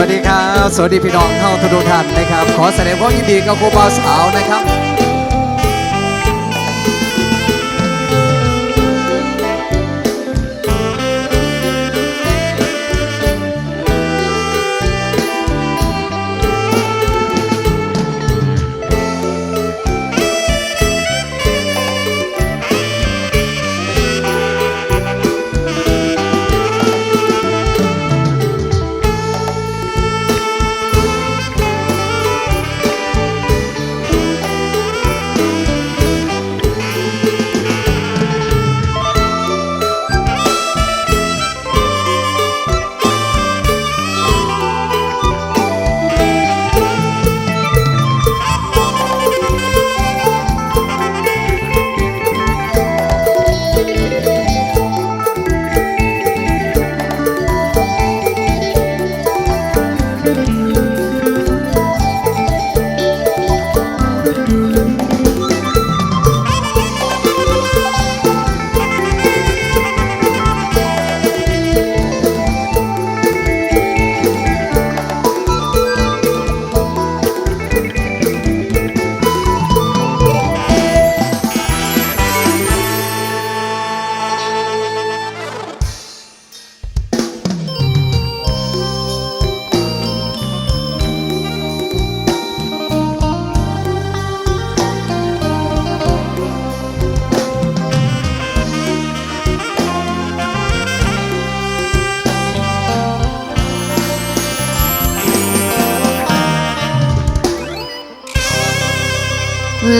วัสดีครับ สวัสดีพี่น้องเข้าทุกท่านนะครับ ขอแสดงความยินดีกับครูบาสาวนะครับ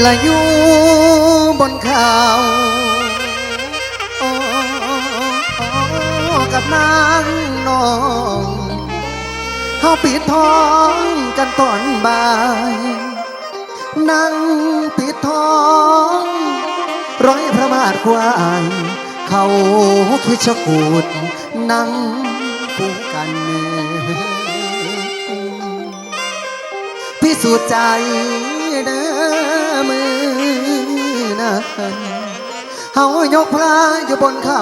ละอยู่บนเขาโอ้กับนางนองเฮาปิดท้องกันตอนบ่าย นั่งปิดท้อง ร้อยพระมาทควายเขาคิดชะกูดนั่งคู่กันเนื้อพิสูจน์ใจ เด้อมือนั้นเฮายกพระอยู่บนเขา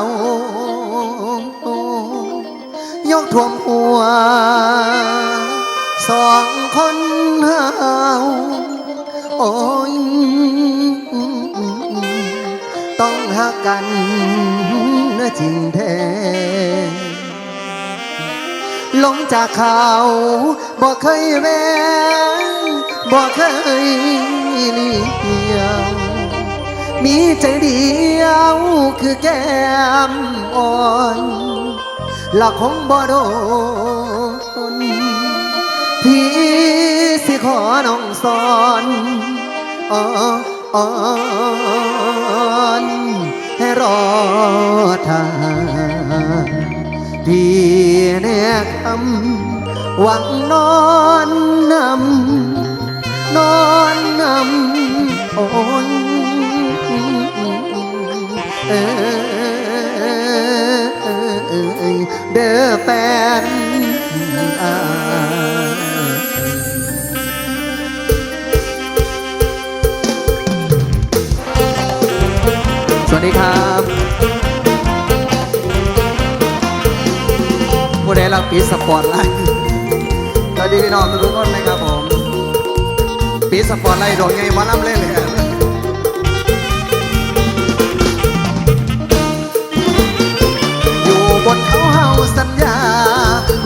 ยกท่วมหัว สองคนเฮาโอ้ยต้องหักกันนะจริงแท้ลงจากเขาบอกเคยแวง บอกเคยเลียว มีใจเดียวคือแก้มอ่อนละคงบ่โดนพี่สิขอน้องสอนอ่อนให้รอทางพี่แนกคำหวังนอนนำ นอนนำโอ้ยเอยเด้อแฟนอาสวัสดีครับผู้ใดรักปีสปอร์ตไลท์สวัสดีพี่น้องทุกคนนะครับผม ปีสปอร์ตไลท์โดดไงวันล่ำเล่นเลยอยู่บนเขาเฮาสัญญา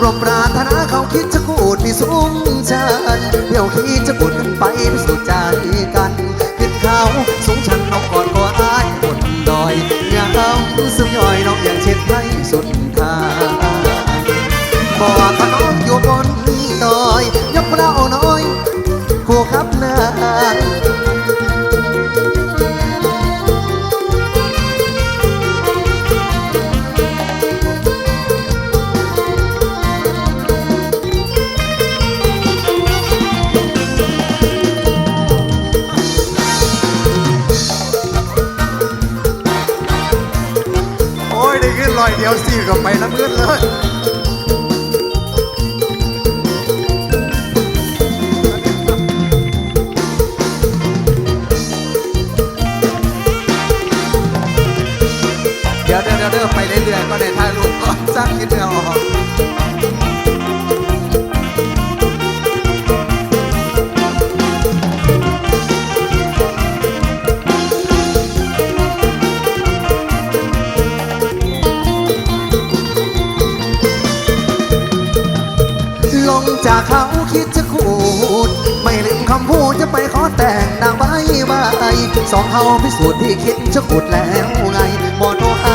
รวมปรารถนาเขาคิดจะกูดที่สูงชันเดี๋ยวคิดจะกูดกันไปพิสูจน์ใจกัน ขึ้นเขาสูงชันน้องกอนก็อายบนดอยยากเอาซึ่งย่อยน้องอย่างเช่นให้สุดทางบ่อถ ดียวสิก็ไปละมืดเลยเดี๋ยวเดี๋ยวเดี๋ยวไปเรื่อยๆก็ได้ถ่ายรูปก็สร้างคิดเดียวออก เขาคิดจะขูด ไม่ลืมคำพูดจะไปขอแต่งนางใบใบสองเฮาพิสูจน์ที่คิดจะขูดแล้วไงบ่โทรหา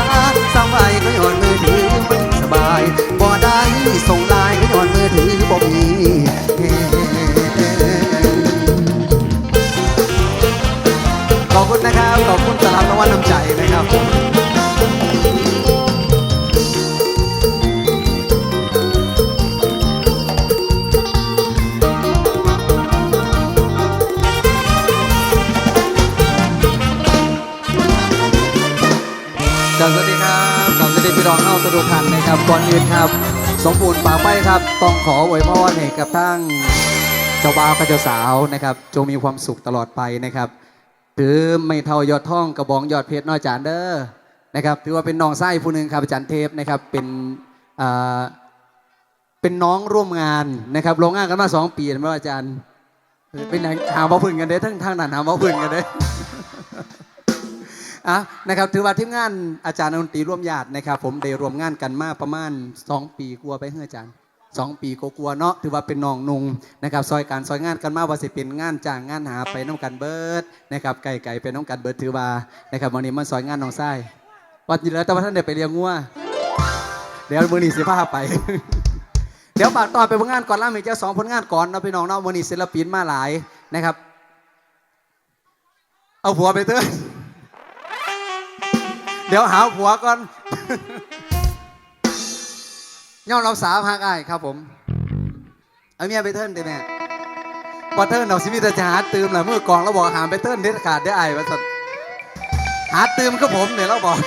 สาวใบก็ย้อนมือถือไมันสบายบ่ได้ส่งไลน์ก็ย้อนมือถือบ่มีเฮ้ขอบคุณนะครับ ขอบคุณสำหรับรางวัลน้ำใจนะครับผมครับ พี่าสะดุทันนะครับก่อนอื่นครับ สมบูรณ์ปากไปครับ ต้องขออวยพรให้กับทั้งเจ้าบ่าวกับเจ้าสาวนะครับ จงมีความสุขตลอดไปนะครับถือไม่เท่ายอดท่องกระบองยอดเพชรน้อยจานเด้อนะครับถือว่าเป็นน้องไส้ผู้หนึ่งครับอาจารย์เทพนะครับเป็นอ่าเป็นน้องร่วมงานนะครับลงงานกันมาสองปีแล้วอาจารย์เป็นหยังหามาพึ่งกันเด้ทั้งทางนั้นหามาพึ่งกันเด้ อะนะครับถือว่าทีมงานอาจารย์ดนตรีร่วมญาตินะครับผมได้รวมงานกันมาประมาณ 2 ปีกลัวไปเฮ้ออาจารย์2ปีก็กลัวเนาะถือว่าเป็นน้องนุงนะครับซอยการซอยงานกันมาว่าสิเป็นงานจ้างงานหาไปน้องกันเบิร์ดนะครับไก่ไก่ไปน้องกันเบิร์ดถือว่านะครับวันนี้มันซอยงานน้องไส้วันนี้แล้วแต่ว่าท่านเดี๋ยวไปเลี้ยงงัวเดี๋ยวมือนี้สิพาไปเดี๋ยวฝากต่อไปผลงานก่อนล่ามีเจ้าสองผลงานก่อนเนาะพี่น้องเนาะวันนี้ศิลปินมาหลายนะครับ เอาผัวไปเถอะ เดี๋ยวหาผัวก่อนย่อมเราสาวหักไอ้ครับผม เอาเมียไปเทิร์นได้แม่พอเทิร์นเราสิมีแต่จะหาตืมแหละเมื่อกองเราบอกหามไปเทิร์นเด็ดขาดได้ไอายว่าสัตหาตืมก็ผมเนี่ยเราบอก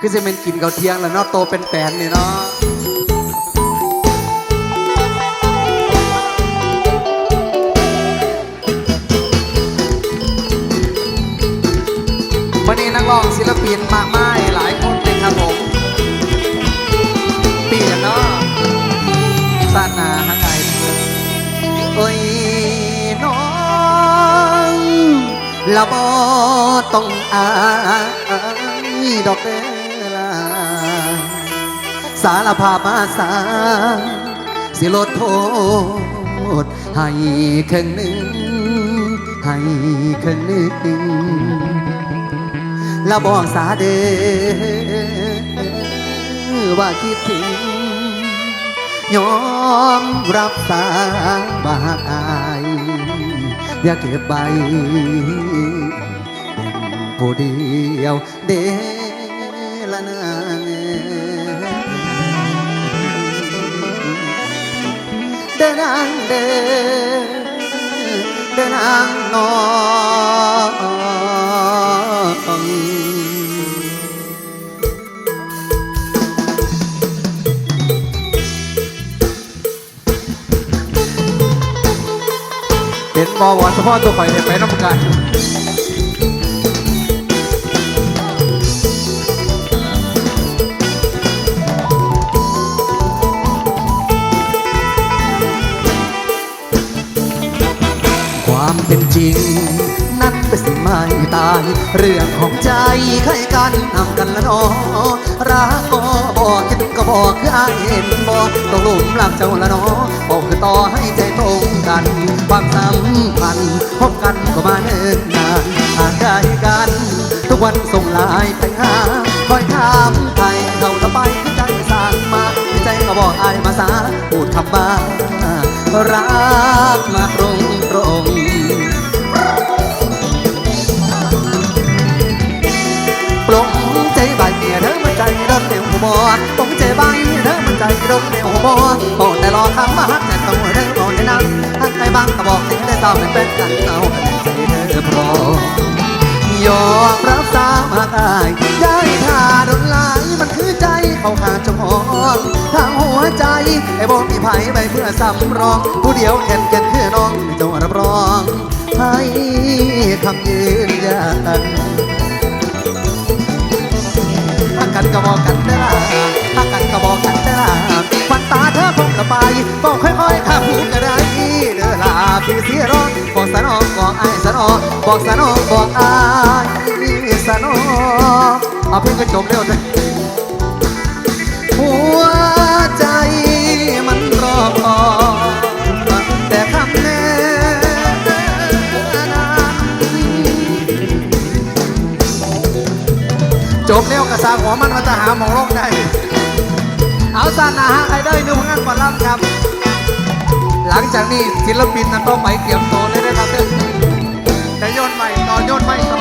คือจะเป็นกินเขาเทียงแล้วเนาะโตเป็นแปนเนี่ยเนาะ ปินมากมายหลายคนเลยครับผมปีนเนาะบ้านนาฮักไอโอ้ยน้องละบอต้องอายดอกเดอลาสารภาพมาสาสิลดโทษให้ครึ่งหนึ่งให้ครึ่งหนึ่ง แล้วบอกสาเดว่าคิดถึงยอมรับสาบาย อย่าเก็บใบเป็นผู้เดียวเดละนางเดนนางเดเดนนางนอน บอวอเฉพาะตัวข่อยเนี่ยไปน้ำกัน เรื่องของใจใครกันนำกันละนอรักก็บอกคิดก็บอกคืออายเห็นบอกต้องหลุมรักเจ้าละนอบอกคือต่อให้ใจตรงกัน ความสัมพันธ์พบกันก็มาเนิ่นนานห่างไกลกัน ทุกวันส่งลายไปหาคอยถามไทยเขาละไปคือใจสั่งมาใจก็บอกอายมาสาพูดคำว่ารักมาตรงตรง หัวบอปลงใจใบเธอมันใจรถเร็วหัวบอบอกแต่รอคำมาฮักแต่ตัวเธอบอกในนั้นฮักใครบ้างก็บอกให้ได้ตามเป็นเป็นกันเอาใจเธอพร้อมยอมรับสามาอายย้ายท่าโดนลายมันคือใจเขาขาดจมหอนทางหัวใจไอ้บอกมีไผ่ใบเพื่อสำรอง ผู้เดียวแก่นแก่นคือน้องไม่ต้องรับรองให้คำยืนยันถ้ากันก็บอกกัน ไปบอกค่อยๆข้าพูดก็ได้เด้อลาพี่เสียร้อนบอกสนองบอกอายสนองบอกสนองบอกอายสนองเอาเพลงก็จบเร็วเลยหัวใจมันรอคอยแต่คำแน่จบเร็วกระสาหัวมันมันจะหาหมองโลกได้ เอาซานาฮะใครได้นึกงานก่อนรับครับ หลังจากนี้ศิลปินนั้นต้องไปเตรียมตัวเลยนะครับเด้อจะโยนใหม่ต่อโยนใหม่ต่อ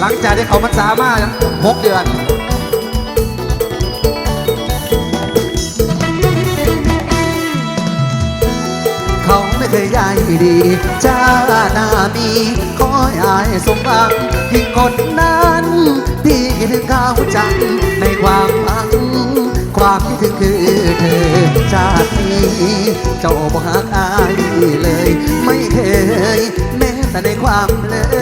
หลังจากที่เขามันสามารถหกเดือน เคยย้ายดีจ้าหน้ามีขอยอายสมหวังที่คนนั้นที่คิดถึงเขาจังในความหวัง ความคิดถึงคือเธอชาตินี้เจ้าบอกหักอายเลย ไม่เคยแม้แต่ในความเลย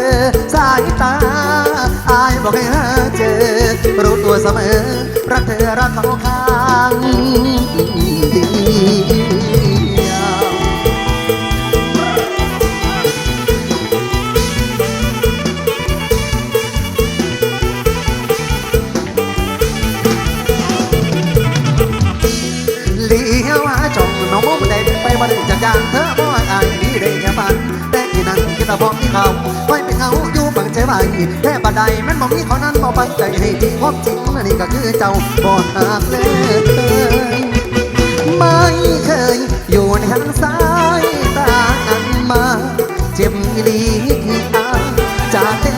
อย่างเธอบ่อายนี่ได้แค่ฝันแต่ที่นั่นคิดแต่บอกที่เขาไว้เป็นเขาอยู่บังใจไว้แต่บัดใดแม่นบ่มีเขานั้นบ่ไปใจให้ที่พบจริงนั่นนี่ก็คือเจ้าบ่หักเลยไม่เคยอยู่ในทางสายตากันมาเจ็บอีหลีคืออาจากแด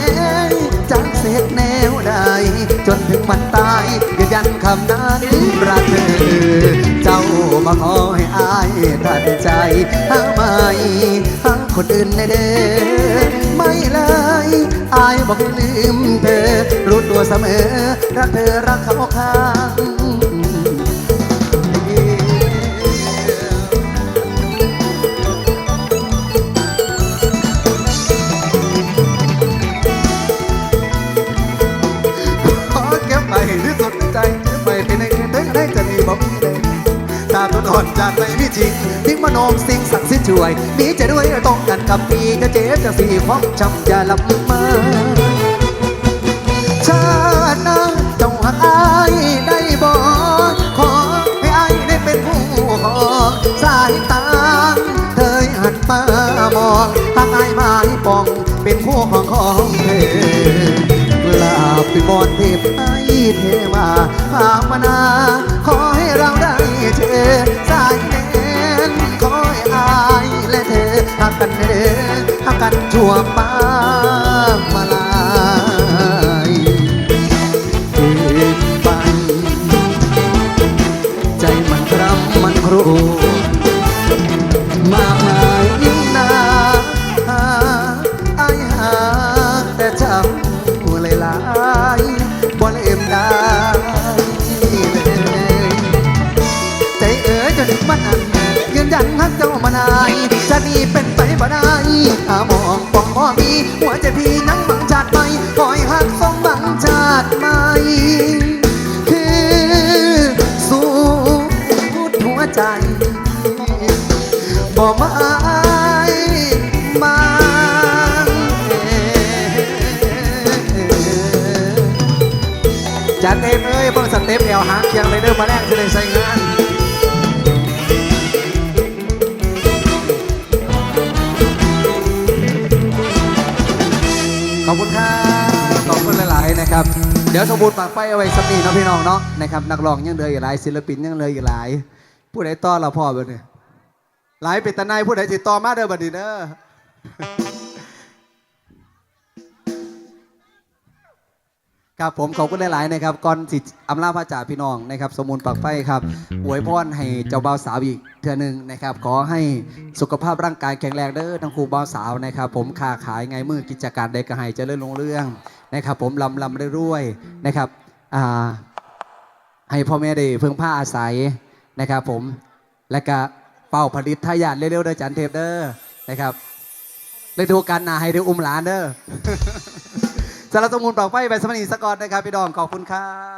งจากเศษแนวใดจนถึงวันตายยืนยันคำนั้นรักเธอ มาขอให้อายตัดใจหาไม่หาคนอื่นในเด้อไม่เลยอายบอกลืมเธอรู้ตัวเสมอรักเธอรักเขาข้าง จากไม่มีจริงทิ้งมโนมสิ่งศักดิ์สิทธิ์ช่วยดีใจด้วยต้องกันกับปีจะเจ็บจะสีความจำอย่าลับมาชาติหน้าเจ้าหักอายได้บ่ขอให้อายได้เป็นผู้ขอสายตาเธอหันมามองหากอายมาให้ปอง เป็นผู้ของของเธอกราบไปบอนเทพไอ้เทวาภาวนา ขอให้เราได้ กันเด้อหักกันชั่วฟ้ามาลายเกินไปใจมันรำมันครูมากมายยิ่งนาไอายหาแต่เจ้าเลยลายบ่เล่มได้เลยใจเอ๋ยจนถึงวันนั้นยืนยันฮักเจ้ามานายจะนี่เป็น บ่มีหัวใจพี่นั้นบังชาติไม่คอยหักสมบังชาติไม่คือสู้พูดหัวใจบ่มามาจัดเต็มเอ้ยเบิ่งสเต็ปแอวหางเคียงเลยเด้อมาแรกจะได้ใส่งาน นะครับ เดี๋ยวสมบูรณ์ปากไฟเอาไว้สักนีเนาะพี่น้องเนาะนะครับนักร้องยังเหลืออยู่หลายศิลปินยังเหลืออยู่หลาย ผู้ใดต้อนเราพ่อเบ่เนี่ยหลายเป็นตาในายผู้ใดติดต่อมาเด้อบัดนี้เด้อครับผมขอบคุณหลายๆนะครับก่อนสิอำลาพระจ่าพี่น้องนะครับ สมุนปากไฟครับอวยพรให้เจ้าบ่าวสาวอีกเทื่อนึงนะครับ ขอให้สุขภาพร่างกายแข็งแรงเด้อทั้งครูบ่าวสาวนะครับ ผมค้าขายไงมือกิจการใดก็ให้เจริญรุ่งเรื่อง นะครับ ผมลำลำเรื่อยๆนะครับให้พ่อแม่ได้เพิ่งผ้าอาศัยนะครับ ผมและก็เป่าผลิตทายาทเร็วๆเด้อจันเทพเด้อนะครับได้ดูกันนาให้ได้อุ้มหลานเด้อสารสมุนปลอกไฟไปสมณีสกอตนะครับพี่ดองขอบคุณครับ